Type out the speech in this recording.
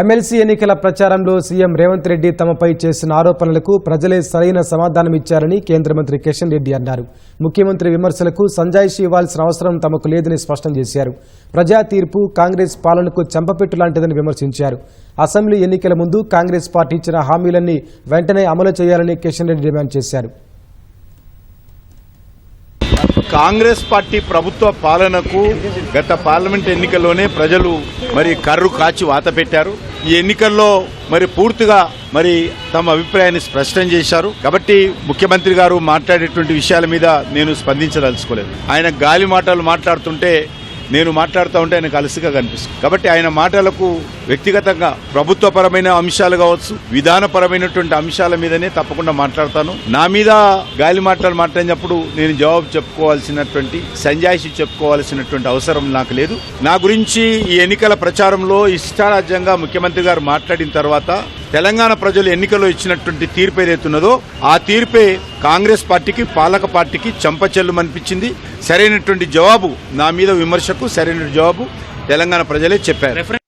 MLC ఎన్నికల ప్రచారంలో CM Revanth Reddy తమపై చేసిన ఆరోపణలకు ప్రజలే సరైన సమాధానం ఇచ్చారని కేంద్ర మంత్రి కిషన్ రెడ్డి అన్నారు. ముఖ్యమంత్రి విమర్శలకు సంజాయిషి ఇవ్వాల్సిన అవసరం తమకు లేదని స్పష్టం చేశారు. ప్రజా తీర్పు కాంగ్రెస్ పాలనకు చెంపపెట్టు లాంటిదని విమర్శించారు. అసెంబ్లీ ఎన్నికల ముందు కాంగ్రెస్ పార్టీ ఇచ్చిన హామీలన్నీ వెంటనే అమలు చేయాలని కిషన్ రెడ్డి డిమాండ్ చేశారు. కాంగ్రెస్ పార్టీ ప్రభుత్వ పాలనకు గత పార్లమెంట్ ఎన్నికల్లోనే ప్రజలు మరి కర్రు కాచి వాత పెట్టారు. ఈ ఎన్నికల్లో మరి పూర్తిగా మరి తమ అభిప్రాయాన్ని స్పష్టం చేశారు. కాబట్టి ముఖ్యమంత్రి గారు మాట్లాడేటువంటి విషయాల మీద నేను స్పందించదలుచుకోలేదు. ఆయన గాలి మాటలు మాట్లాడుతుంటే నేను మాట్లాడుతూ ఉంటే ఆయన కలిసిగా కనిపిస్తుంది. కాబట్టి ఆయన మాటలకు వ్యక్తిగతంగా ప్రభుత్వపరమైన అంశాలు కావచ్చు విధానపరమైనటువంటి అంశాల మీదనే తప్పకుండా మాట్లాడతాను. నా మీద గాలి మాటలు మాట్లాడినప్పుడు నేను జవాబు చెప్పుకోవాల్సినటువంటి సంజాయిషి చెప్పుకోవాల్సినటువంటి అవసరం నాకు లేదు. నా గురించి ఈ ఎన్నికల ప్రచారంలో ఇష్టారాజ్యంగా ముఖ్యమంత్రి గారు మాట్లాడిన తర్వాత తెలంగాణ ప్రజలు ఎన్నికల్లో ఇచ్చినటువంటి తీర్పు ఏదైతున్నదో ఆ తీర్పే కాంగ్రెస్ పార్టీకి పాలక పార్టీకి చెంపచెల్లు అనిపించింది సరైనటువంటి జవాబు నా మీద విమర్శకు సరైన జవాబు తెలంగాణ ప్రజలే చెప్పారు.